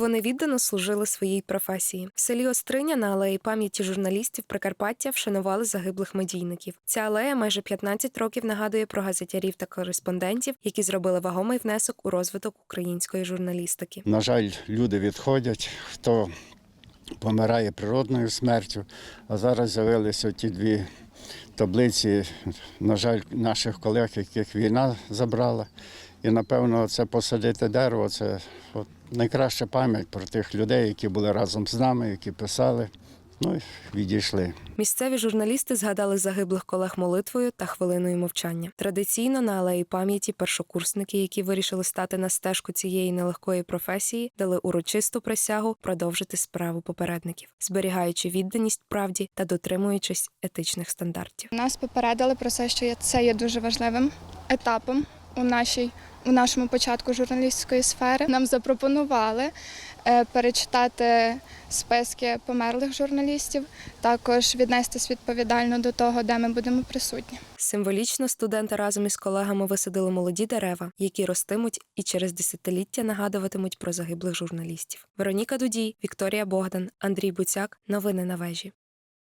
Вони віддано служили своїй професії. В селі Остриня на алеї пам'яті журналістів Прикарпаття вшанували загиблих медійників. Ця алея майже 15 років нагадує про газетярів та кореспондентів, які зробили вагомий внесок у розвиток української журналістики. На жаль, люди відходять, хто помирає природною смертю, а зараз з'явилися ті дві таблиці, на жаль, наших колег, яких війна забрала. І напевно це посадити дерево це от найкраща пам'ять про тих людей, які були разом з нами, які писали, ну і відійшли. Місцеві журналісти згадали загиблих колег молитвою та хвилиною мовчання. Традиційно на алеї пам'яті першокурсники, які вирішили стати на стежку цієї нелегкої професії, дали урочисту присягу продовжити справу попередників, зберігаючи відданість правді та дотримуючись етичних стандартів. Нас попередили про те, що це є дуже важливим етапом у нашій у нашому початку журналістської сфери. Нам запропонували е, перечитати списки померлих журналістів, також віднестись відповідально до того, де ми будемо присутні. Символічно студенти разом із колегами висадили молоді дерева, які ростимуть і через десятиліття нагадуватимуть про загиблих журналістів. Вероніка Дудій, Вікторія Богдан, Андрій Буцяк. Новини на вежі.